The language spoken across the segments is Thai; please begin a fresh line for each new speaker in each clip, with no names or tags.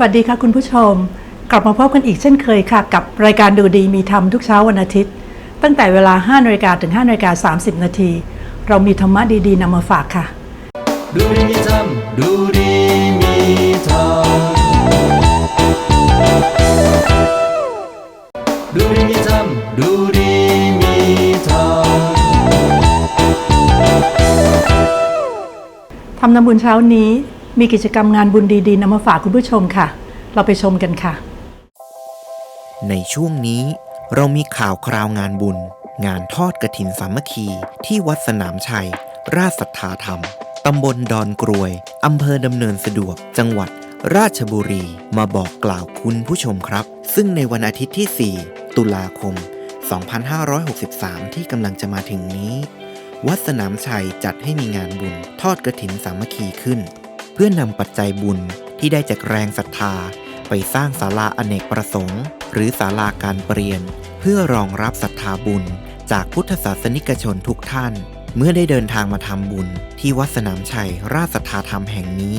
วัสดีค่ะคุณผู้ชม กลับมาพบกันอีกเช่นเคยค่ะ กับรายการดูดีมีธรรมทุกเช้าวันอาทิตย์ ตั้งแต่เวลา5นาฬิกาถึง5นาฬิกา30 นาที เรามีธรรมะดีๆนำมาฝากค่ะ
ดูดีมีธรรมดูดีมีธรรมดูดีมีธรรมดูดีมีธรรม
ทำนำบุญเช้านี้ มีกิจกรรมงานบุญดีๆนำมาฝากคุณผู้ชมค่ะ เราไปชมกันค่ะ
ในช่วงนี้เรามีข่าวคราวงานบุญ งานทอดกระถินสามัคคี ที่วัดสนามชัย ราชศรัทธาธรรม ตำบลดอนกรวย อำเภอดำเนินสะดวก จังหวัดราชบุรี มาบอกกล่าวคุณผู้ชมครับ ซึ่งในวันอาทิตย์ที่ 4 ตุลาคม 2563 ที่กำลังจะมาถึงนี้ วัดสนามชัยจัดให้มีงานบุญทอดกระถินสามัคคีขึ้น พื่อนำปัจจัยบุญที่ได้จากแรงศรัทธา ไปสร้างศาลาอเนกประสงค์ หรือศาลาการเปลี่ยน เพื่อรองรับศรัทธาบุญ จากพุทธศาสนิกชนทุกท่าน เมื่อได้เดินทางมาทำบุญ ที่วัดสนามชัยราชศรัทธาธรรมแห่งนี้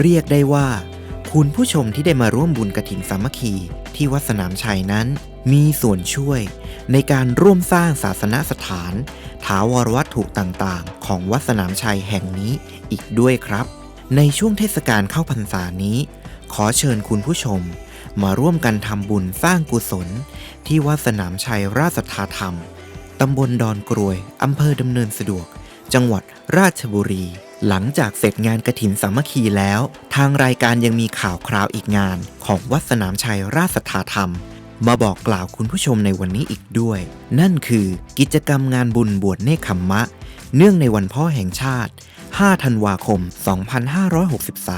เรียกได้ว่า คุณผู้ชมที่ได้มาร่วมบุญกระถินสามัคคี ที่วัดสนามชัยนั้น มีส่วนช่วย ในการร่วมสร้างศาสนสถาน ถาวรวัตถุต่างๆ ของวัดสนามชัยแห่งนี้อีกด้วยครับ ในช่วงเทศกาลเข้าพรรษานี้ ขอเชิญคุณผู้ชม มาร่วมกันทำบุญสร้างกุศล ที่วัดสนามชัยราชศรัทธาธรรม ตำบลดอนกรวย อำเภอดำเนินสะดวก จังหวัดราชบุรี หลังจากเสร็จงานกระถินสามัคคีแล้ว ทางรายการยังมีข่าวคราวอีกงานของวัดสนามชัยราชศรัทธาธรรม มาบอกกล่าวคุณผู้ชมในวันนี้อีกด้วย นั่นคือกิจกรรมงานบุญบวชเนคขมมะ เนื่องในวันพ่อแห่งชาติ 5 ธันวาคม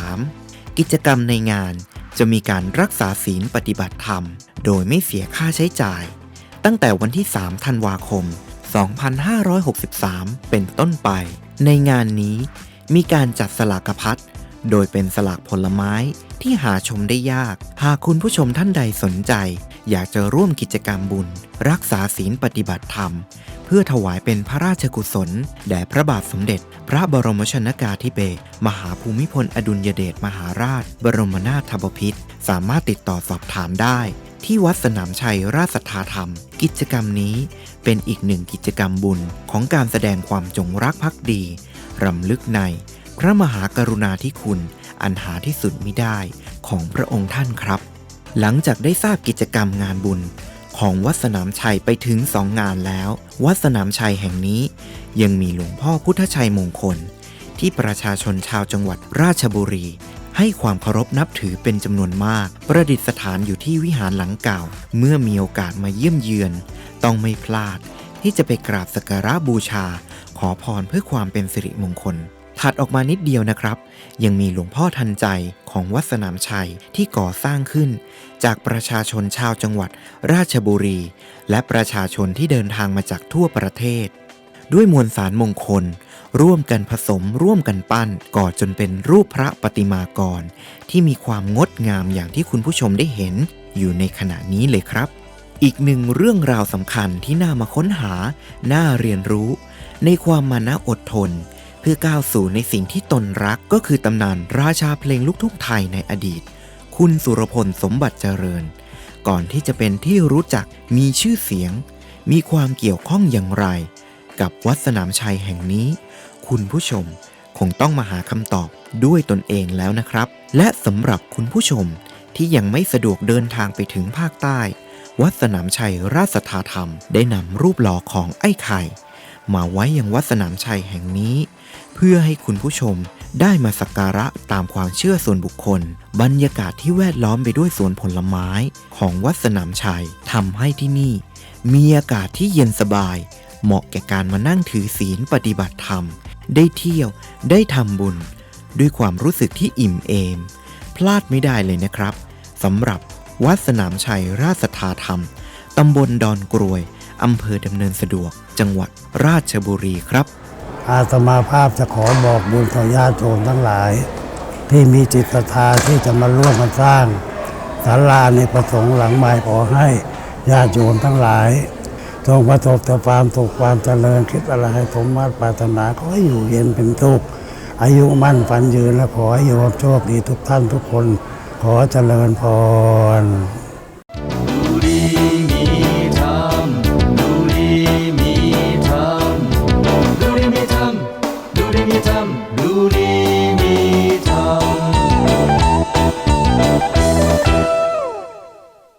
2563 กิจกรรมในงานจะมีการรักษาศีลปฏิบัติธรรม โดยไม่เสียค่าใช้จ่าย ตั้งแต่วันที่ 3 ธันวาคม 2563 เป็นต้นไป ในงานนี้มีการจัดสลากพัดโดยเป็นสลากผลไม้ที่หาชมได้ยาก หากคุณผู้ชมท่านใดสนใจ อยากจะร่วมกิจกรรมบุญ รักษาศีลปฏิบัติธรรม เพื่อถวายเป็นพระราชกุศล แด่พระบาทสมเด็จ พระบรมชนกาธิเบศรมหาภูมิพลอดุลยเดชมหาราช บรมนาถบพิตรสามารถติดต่อสอบถามได้ ที่วัดสนามชัยราชศรัทธาธรรม กิจกรรมนี้เป็นอีกหนึ่งกิจกรรมบุญของการแสดงความจงรักภักดีรำลึกในพระมหากรุณาธิคุณ อันหาที่สุดมิได้ของพระองค์ท่านครับ หลังจากได้ทราบกิจกรรมงานบุญ ของวัดสนามชัยไปถึงสองงานแล้ว วัดสนามชัยแห่งนี้ ยังมีหลวงพ่อพุทธชัยมงคล ที่ประชาชนชาวจังหวัดราชบุรี ให้ความเคารพนับถือเป็นจำนวนมาก ประดิษฐานอยู่ที่วิหารหลังเก่า เมื่อมีโอกาสมาเยี่ยมเยือน ต้องไม่พลาดที่จะไปกราบสักการะบูชา ขอพรเพื่อความเป็นสิริมงคล ถัดออกมานิดเดียวนะครับ ยังมีหลวงพ่อทันใจของวัดสนามชัยที่ก่อสร้างขึ้น จากประชาชนชาวจังหวัดราชบุรี และประชาชนที่เดินทางมาจากทั่วประเทศ ด้วยมวลสารมงคล ร่วมกันผสมร่วมกันปั้นก่อจนเป็นรูปพระปฏิมากร ที่มีความงดงามอย่างที่คุณผู้ชมได้เห็นอยู่ในขณะนี้เลยครับ อีกหนึ่งเรื่องราวสำคัญที่น่ามาค้นหา น่าเรียนรู้ ในความมานะอดทน เพื่อก้าวสู่ในสิ่งที่ตนรักก็คือตำนานราชาเพลงลูกทุ่งไทยในอดีต คุณสุรพลสมบัติเจริญ ก่อนที่จะเป็นที่รู้จักมีชื่อเสียง มีความเกี่ยวข้องอย่างไร กับวัดสนามชัยแห่งนี้ คุณผู้ชมคงต้องมาหาคำตอบด้วยตนเองแล้วนะครับ และสำหรับคุณผู้ชมที่ยังไม่สะดวกเดินทางไปถึงภาคใต้ วัดสนามชัยราชศรัทธาธรรม ได้นำรูปหล่อของไอ้ไข่ มาไว้ยังวัดสนามชัยแห่งนี้ พื่อพื่อให้คุณผู้ชมได้มาสักการะตามความเชื่อส่วนบุคคล บรรยากาศที่แวดล้อมไปด้วยสวนผลไม้ของวัดสนามชัยทำให้ที่นี่ มีอากาศที่เย็นสบาย เหมาะแก่การมานั่งถือศีลปฏิบัติธรรม ได้เที่ยวได้ทำบุญ ด้วยความรู้สึกที่อิ่มเอม พลาดไม่ได้เลยนะครับสำหรับวัดสนามชัยราชสัทธาธรรมตำบลดอนกรวยอำเภอดำเนินสะดวก จังหวัดราชบุรีครับ
อาตมาภาพจะขอบอกบุญต่อญาติโยมทั้งหลาย ที่มีจิตศรัทธาที่จะมาร่วมกันสร้างศาลาในประสงค์หลังใหม่ขอให้ญาติโยมทั้งหลายจงประสบแต่ความสุขความเจริญคิดอะไรให้สมมาตรปรารถนาขอให้อยู่เย็นเป็นทุกข์อายุมั่นฝันยืนและขอให้โยมโชคดีทุกท่านทุกคน ขอเจริญพร